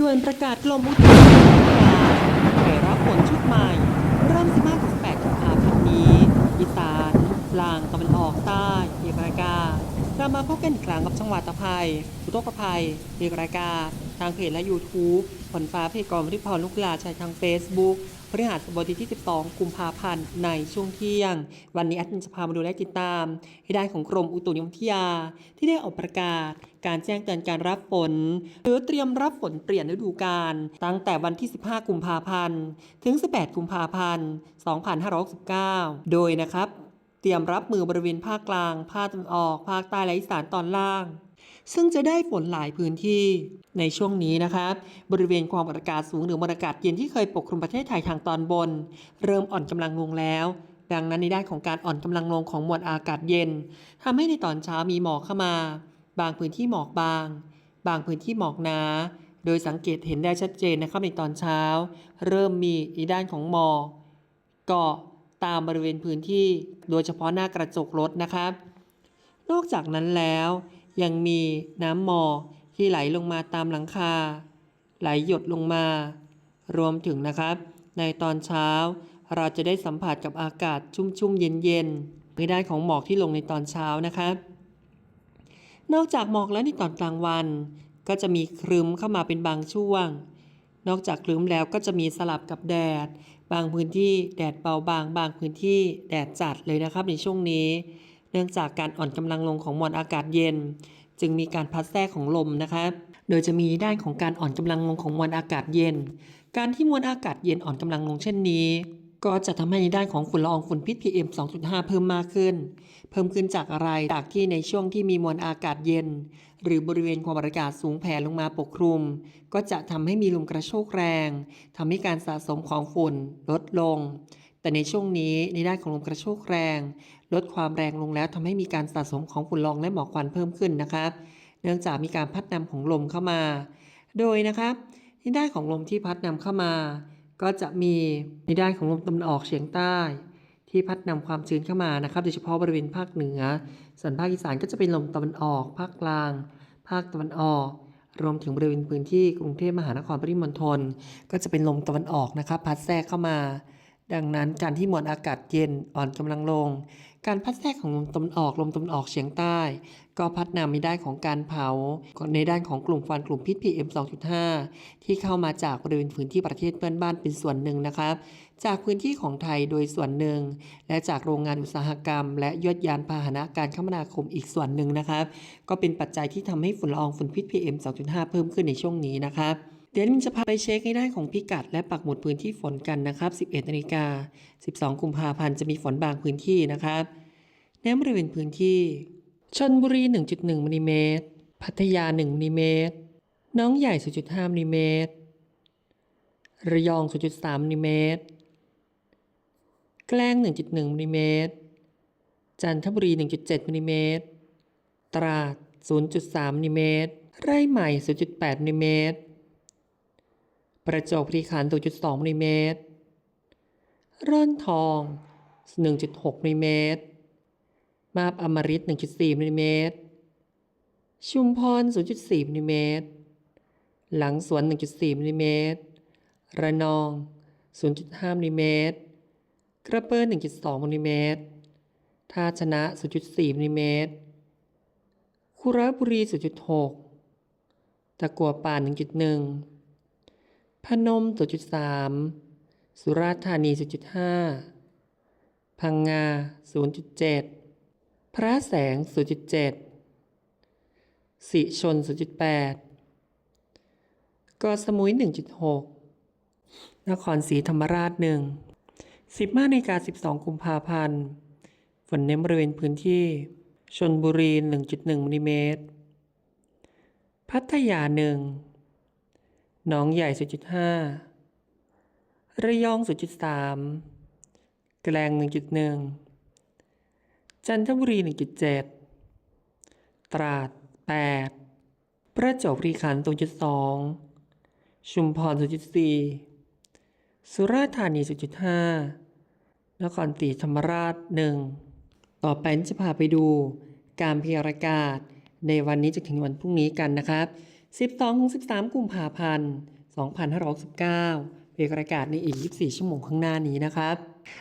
ด่วนประกาศลมอุตุนิยมวิทยาเผยรับฝนชุดใหม่ เริ่ม 15-18กุมภาพันธ์นี้อีสานกลางตะวันออกใต้เอกรายการเรามาพบกันอีกครั้งกับจังหวัดตะไคร้อุตกภัยเอกรายการทางเพจและ YouTube ฝนฟ้าเพจกรมริพรลูกลาชัยทาง Facebook พฤหัสบดีที่ 12 กุมภาพันธ์ ในช่วงเที่ยง วันนี้อดมินจะพามาดูและติดตามให้ได้ของกรมอุตุนิยมวิทยา ที่ได้ออกประกาศการแจ้งเตือนการรับฝน หรือเตรียมรับฝนเปลี่ยนฤดูกาลตั้งแต่วันที่ 15 กุมภาพันธ์ ถึง 18 กุมภาพันธ์ 2569 โดยนะครับ เตรียมรับมือบริเวณภาคกลาง ภาคตะวันออก ภาคใต้และอีสานตอนล่าง ซึ่งจะได้ฝนหลายพื้นที่ ในช่วงนี้นะครับบริเวณความกดอากาศสูงหรือมวลอากาศเย็นที่เคยปกคลุมประเทศไทยทางตอนบน เริ่มอ่อนกำลังลงแล้ว ดังนั้นในด้านของการอ่อนกำลังลงของมวลอากาศเย็นทำให้ในตอนเช้ามีหมอกเข้ามา บางพื้นที่หมอกบาง บางพื้นที่หมอกหนาโดยสังเกตเห็นได้ชัดเจนนะครับในตอนเช้า เริ่มมีในด้านของหมอกเกาะตามบริเวณพื้นที่ โดยเฉพาะหน้ากระจกรถนะครับ นอกจากนั้นแล้ว ยังมีน้ำหมอกที่ไหลลงมาตามหลังคา ไหลหยดลงมา รวมถึงนะครับ ในตอนเช้า เราจะได้สัมผัสกับอากาศชุ่มๆเย็นๆในด้ของหมอกที่ลงในตอนเช้านะครับ นอกจากหมอกแล้วในตอนกลางวัน ก็จะมีครึ้มเข้ามาเป็นบางช่วง นอกจากครึ้มแล้วก็จะมีสลับกับแดด บางพื้นที่แดดเบาบาง บางพื้นที่แดดจัดเลยนะครับในช่วงนี้ เนื่องจากการอ่อนกำลังลงของมวลอากาศเย็น จึงมีการพัดแทรกของลมนะครับโดยจะมีด้านของการอ่อนกำลังลงของมวลอากาศเย็น การที่มวลอากาศเย็นอ่อนกำลังลงเช่นนี้ ก็จะทำให้ในด้านของฝุ่นละอองฝุ่นพิษ PM 2.5 เพิ่มมากขึ้น เพิ่มขึ้นจากอะไรจากที่ในช่วงที่มีมวลอากาศเย็น หรือบริเวณความกดอากาศสูงแผ่ลงมาปกคลุม ก็จะทำให้มีลมกระโชกแรงทำให้การสะสมของฝุ่นลดลง แต่ในช่วงนี้ในด้านของลมกระโชกแรง ลดความแรงลงแล้วทำให้มีการสะสมของฝุ่นละอองและหมอกควันเพิ่มขึ้นนะครับ เนื่องจากมีการพัดนำของลมเข้ามา โดยนะครับในด้านของลมที่พัดนำเข้ามา ก็จะมีในด้านของลมตะวันออกเฉียงใต้ ที่พัดนำความชื้นเข้ามานะครับ โดยเฉพาะบริเวณภาคเหนือ ส่วนภาคอีสานก็จะเป็นลมตะวันออก ภาคกลาง ภาคตะวันออกรวมถึงบริเวณพื้นที่กรุงเทพมหานครปริมณฑลก็จะเป็นลมตะวันออกนะครับ พัดแทรกเข้ามา ดังนั้นการที่มวลอากาศเย็นอ่อนกำลังลง การพัดแทรกของลมตะวันออกลมตะวันออกเฉียงใต้ ก็พัดนำในด้านของการเผา ในด้านของกลุ่มควันกลุ่มพิษ PM 2.5 ที่เข้ามาจากบริเวณพื้นที่ประเทศเพื่อนบ้านเป็นส่วนหนึ่งนะครับ จากพื้นที่ของไทยโดยส่วนหนึ่ง และจากโรงงานอุตสาหกรรม และยวดยานพาหนะการคมนาคมอีกส่วนหนึ่งนะครับ ก็เป็นปัจจัยที่ทำให้ฝุ่นละอองฝุ่นพิษ PM 2.5 เพิ่มขึ้นในช่วงนี้นะครับ เดี๋ยวจะพาไปเช็คให้ได้ของพิกัด และปักหมุดพื้นที่ฝนกันนะครับ 11นาฬิกา12 กุมภาพันธ์จะมีฝนบางพื้นที่นะครับในบริเวณพื้นที่ชนบุรี 1.1มิลลิเมตรพัทยา1มิลลิเมตรน้องใหญ่ 0.5มิลลิเมตรระยอง 0.3มิลลิเมตรแกล้ง 1.1มิลลิเมตรจันทบุรี 1.7มิลลิเมตรตราด 0.3มิลลิเมตรไร่ใหม่ 0.8มิลลิเมตร ประจวบคีรีขันธ์0.2มิลลิเมตรร่อนทอง 1.6มิลลิเมตร มาบอมฤต1.4มิลลิเมตร ชุมพร 0.4มิลลิเมตร หลังสวน 1.4มิลลิเมตร ระนอง 0.5มิลลิเมตร กระเปิด1.2มิลลิเมตร ท่าชนะ 0.4มิลลิเมตร คุระบุรี 0.6 ตะกัวป่า 1.1 พนม 0.3 สุราษฎร์ธานี 0.5 พังงา 0.7 พระแสง 0.7 สิชน 0.8 กอสมุย 1.6 นครศรีธรรมราช 1 15นาฬิกา12 กุมภาพันธ์ ฝนเน้นบริเวณพื้นที่ ชนบุรี 1.1มิลลิเมตร พัทยา 1 หนองใหญ่ 0.5 ระยอง 0.3 แกลง 1.1 จันทบุรี 1.7 ตราด 8 ประจวบคีรีขันธ์0.2 ชุมพร 0.4 สุราษฎร์ธานี 0.5 นครศรีธรรมราช 1 ต่อไปจะพาไปดูการพยากรณ์อากาศในวันนี้จนถึงวันพรุ่งนี้กันนะครับ 12-13 กุมภาพันธ์ 2569เป็นประกาศในอีก 24 ชั่วโมงข้างหน้านี้นะครับ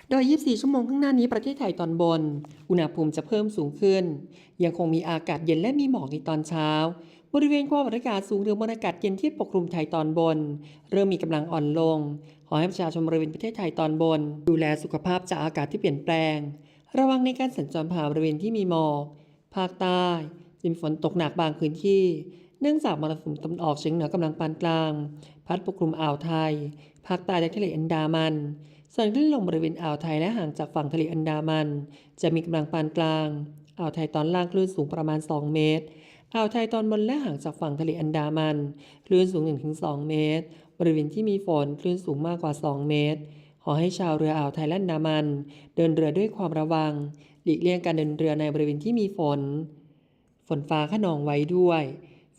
โดย 24 ชั่วโมงข้างหน้านี้ประเทศไทยตอนบน อุณหภูมิจะเพิ่มสูงขึ้น ยังคงมีอากาศเย็นและมีหมอกในตอนเช้า บริเวณความกดอากาศสูงหรือมวลอากาศเย็นที่ปกคลุมไทยตอนบน เริ่มมีกำลังอ่อนลง ขอให้ประชาชนบริเวณประเทศไทยตอนบน ดูแลสุขภาพจากอากาศที่เปลี่ยนแปลง ระวังในการสัญจรผ่านบริเวณที่มีหมอก ภาคใต้จะมีฝนตกหนักบางพื้นที่ เนื่องจากมรสุมตะวันออกเฉียงเหนือกำลังปานกลาง พัดปกคลุมอ่าวไทย ภาคใต้และทะเลอันดามัน ส่วนคลื่นลมบริเวณอ่าวไทยและห่างจากฝั่งทะเลอันดามัน จะมีกำลังปานกลาง อ่าวไทยตอนล่างคลื่นสูงประมาณ 2 เมตร อ่าวไทยตอนบนและห่างจากฝั่งทะเลอันดามัน คลื่นสูง 1-2 เมตร บริเวณที่มีฝนคลื่นสูงมากกว่า 2 เมตร ขอให้ชาวเรืออ่าวไทยและอันดามัน เดินเรือด้วยความระวัง หลีกเลี่ยงการเดินเรือในบริเวณที่มีฝน ฝนฟ้าขนองไว้ด้วย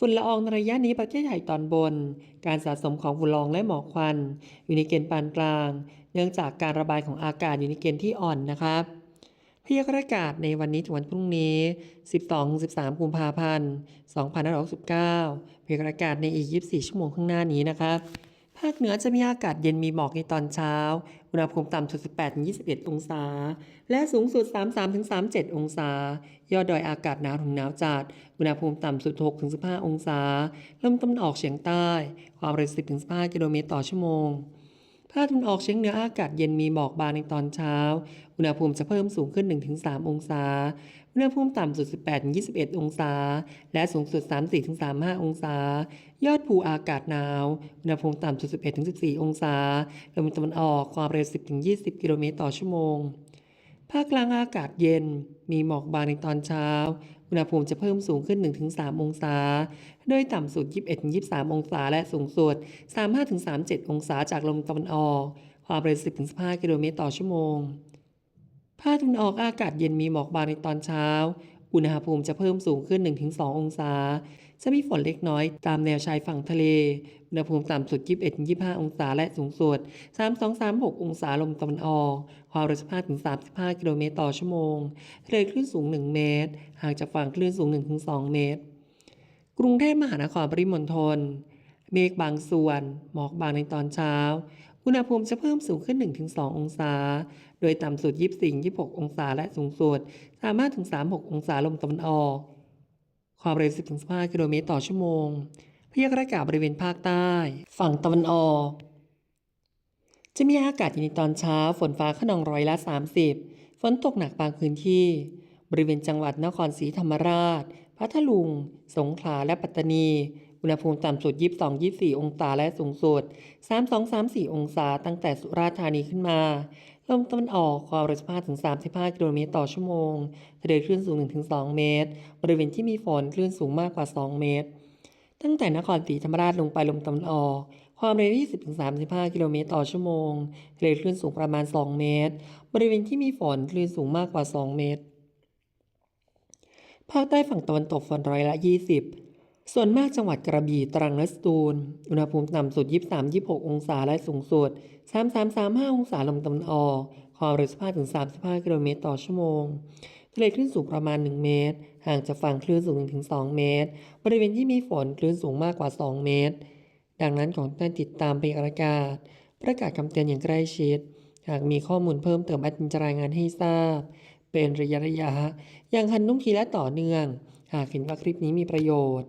ฝุ่นละอองในระยะนี้ประเทศไทยตอนบน การสะสมของฝุ่นละอองและหมอกควัน อยู่ในเกณฑ์ปานกลาง เนื่องจากการระบายของอากาศอยู่ในเกณฑ์ที่อ่อนนะครับพยากรณ์อากาศในวันนี้ถึงวันพรุ่งนี้ 12-13 กุมภาพันธ์ 2569พยากรณ์อากาศในอีก 24 ชั่วโมงข้างหน้านี้นะครับ ภาคเหนือจะมีอากาศเย็นมีหมอกในตอนเช้า อุณหภูมิต่ำสุด 18-21 องศา และสูงสุด 33-37 องศา ยอดดอยอากาศหนาวถึงหนาวจัด อุณหภูมิต่ำสุด 6-15 องศา ลมตะวันออกเฉียงใต้ ความเร็ว 10-15 กิโลเมตรต่อชั่วโมงภาคตะวันออกเฉียงเหนืออากาศเย็นมีหมอกบางในตอนเช้า อุณหภูมิจะเพิ่มสูงขึ้น 1-3 องศา อุณหภูมิต่ำสุด 18-21 องศา และสูงสุด 34-35 องศา ยอดภูอากาศหนาว อุณหภูมิต่ำสุด 11-14 องศา ลมตะวันออกความเร็ว 10-20 กิโลเมตรต่อชั่วโมง ภาคกลางอากาศเย็น มีหมอกบางในตอนเช้า อุณหภูมิจะเพิ่มสูงขึ้น 1-3 องศา โดยต่ำสุด 21-23 องศา และสูงสุด 35-37 องศาจากลมตะวันออก ความเร็ว 10-15 กิโลเมตรต่อชั่วโมง ภาคตะวันออกอากาศเย็นมีหมอกบางในตอนเช้า อุณหภูมิจะเพิ่มสูงขึ้น 1-2 องศา จะมีฝนเล็กน้อยตามแนวชายฝั่งทะเล อุณหภูมิต่ำสุด 21-25 องศาและสูงสุด 32-36 องศาลมตะวันออก ความเร็ว15-35 กิโลเมตรต่อชั่วโมงทะเลคลื่นสูง 1 เมตร ห่างจากฝั่งคลื่นสูง 1-2 เมตร กรุงเทพมหานครปริมณฑลเมฆบางส่วน หมอกบางในตอนเช้า อุณหภูมิจะเพิ่มสูงขึ้น 1-2 องศา โดยต่ำสุด 24-26 องศา และสูงสุด 35-36 องศาลมตะวันออก ความเร็ว 10-15 กิโลเมตรต่อชั่วโมง พยากรณ์อากาศบริเวณภาคใต้ ฝั่งตะวันออก จะมีอากาศเย็นในตอนเช้า ฝนฟ้าขนองร้อยละ 30 ฝนตกหนักบางพื้นที่ บริเวณจังหวัดนครศรีธรรมราช พัทลุง สงขลา และปัตตานี อุณหภูมิต่ำสุด 22-24 องศาและสูงสุด 32-34 องศาตั้งแต่สุราษฎร์ธานีขึ้นมาลมตะวันออกความเร็ว15-35 กิโลเมตรต่อชั่วโมงทะเลคลื่นสูง 1-2 เมตร บริเวณที่มีฝนคลื่นสูงมากกว่า 2 เมตร ตั้งแต่นครศรีธรรมราชลงไปลมตะวันออก ความเร็ว 20-35 กิโลเมตรต่อชั่วโมงทะเลคลื่นสูงประมาณ 2 เมตร บริเวณที่มีฝนคลื่นสูงมากกว่า 2 เมตรภาคใต้ฝั่งตะวันตกฝนร้อยละ 20 ส่วนมากจังหวัดกระบี่ตรังและสตูล อุณหภูมิต่ำสุด 23-26 องศาและสูงสุด 33-35 องศาลมตะวันออก ความเร็ว15-35 กิโลเมตรต่อชั่วโมง ทะเลคลื่นสูงประมาณ 1 เมตร ห่างจากฝั่งคลื่นสูง 1-2 เมตร บริเวณที่มีฝนคลื่นสูงมากกว่า 2 เมตร ดังนั้นขอให้ท่านติดตามพยากรณ์อากาศ ประกาศคำเตือนอย่างใกล้ชิด หากมีข้อมูลเพิ่มเติมแอดมินจะรายงานให้ทราบ เป็นระยะระยะอย่างทันท่งทีและต่อเนื่อง หากเห็นว่าคลิปนี้มีประโยชน์